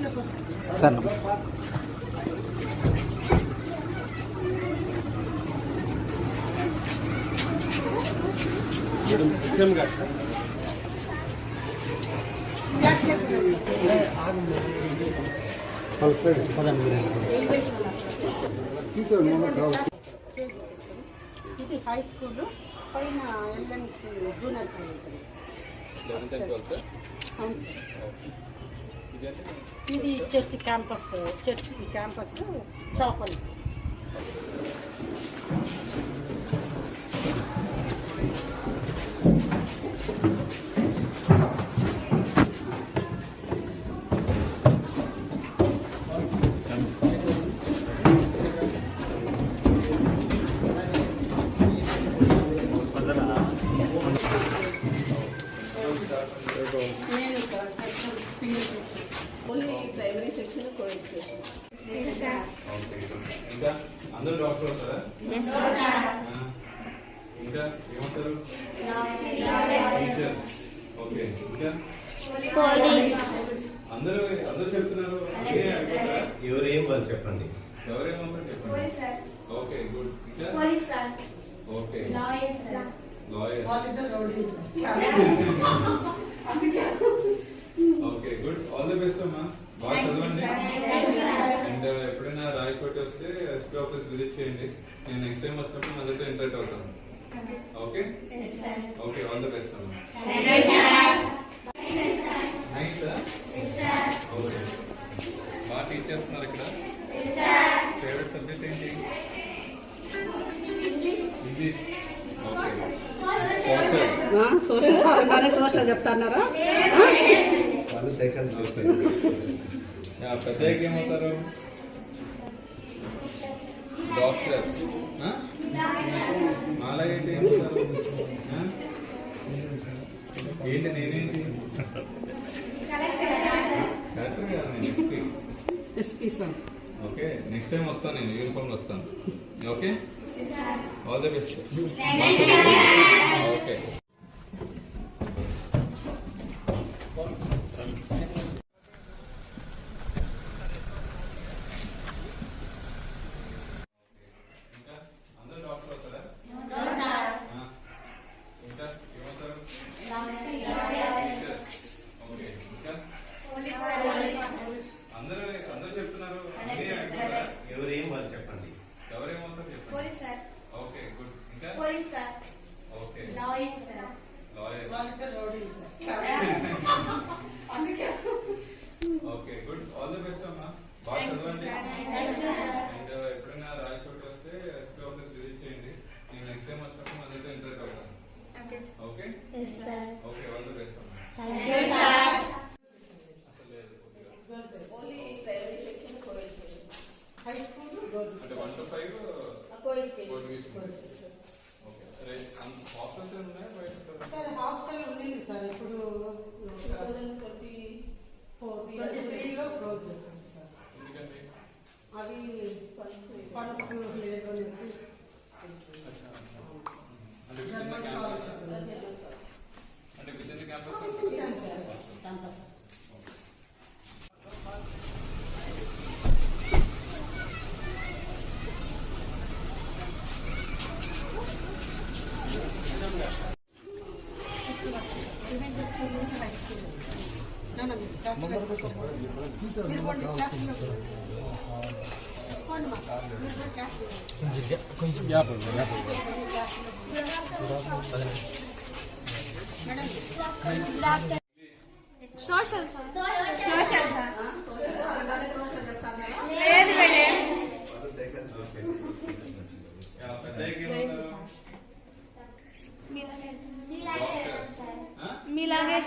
Sir నమస్తే ఇది high school పైన ఎల్ఎంసి జూనియర్ కాలేజ్ అవును సార్. ఇది చర్చ్ క్యాంపస్ చర్చ్ క్యాంపస్ చౌపల్ నేను sir single only primary section ఇంకా అందరూ డాక్టర్ అవుతారా. ఇంకా ఏమవుతారు టీచర్. ఓకే ఇంకా? అందరూ అందరూ చెప్తున్నారు? ఎవరేం వాళ్ళు చెప్పండి. ఎవరేమవుతారు చెప్పండి? Okay good. ఇంకా? Police sir okay. Lawyer sir lawyer వాళ్ళిద్దరు rowdies. Okay good all the best అమ్మా. బాగా చదవండి. అండ్ ఎప్పుడైనా రాయకోటి వస్తే ఎస్పీ ఆఫీస్ విజిట్ చేయండి. నేను నెక్స్ట్ టైం వచ్చినప్పుడు నా దగ్గర ఇంటరాక్ట్ అవుతాను. Okay okay all the best అమ్మా. నైస్ ఓకే బాగా టీచ్ చేస్తున్నారు ఇక్కడ. ఫేవరెట్ సబ్జెక్ట్ ఏంటి? English okay social social sir చెప్తున్నారా? వాళ్ళు సైకిల్. పెద్దయ్యకి ఏమవుతారు? డాక్టర్? మాలా ఏంటి నేనేంటి? కరెక్టర్ కదా నేను SP. SP sir. Okay next time వస్తాను నేను యూనిఫామ్లో వస్తాను. Okay? All the best okay ఇంకా అందరూ డాక్టర్ అవుతారా ఆ. ఇంకా ఏమవుతారు టీచర్ ఓకే ఇంకా అందరూ అందరూ చెప్తున్నారు మీరే అయిపోతారా? ఎవరేం వాళ్ళు చెప్పండి ఎవరేమవుతారు చెప్పండి పోలీస్ సార్ ఓకే గుడ్ ఇంకా police sir okay lawyer sir rowdies okay good all the best అమ్మా. బాగా చదవండి. అండ్ ఎప్పుడైనా రాయచోటి వస్తే ఎస్పీ ఆఫీస్ విజిట్ చేయండి. నేను నెక్స్ట్ టైం వచ్చినప్పుడు మన దగ్గర ఇంటర్వ్యూ అవుతాను okay okay all the best అమ్మా. అంటే వన్ టు ఫైవ్ ఓకే సరే హాస్టల్ ఉండింది సార్. ఇప్పుడు ట్వంటీ ట్వంటీ త్రీలో క్లోజ్ చేస్తాం సార్. ఎందుకంటే అది ఫండ్స్ ఫండ్స్ లేదు నాన్న, మీరు క్లాస్లో మీరు పోండి, క్లాస్లో పోండి మా. మీరు పోయి క్లాస్లో. సోషల్ సార్ సోషల్ మీలాగే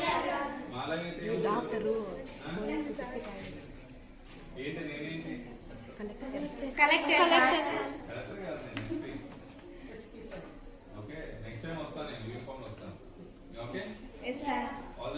doctor collector collector okay next time వస్తాను నేను యూనిఫామ్ వస్తాను. ఓకే? Yes sir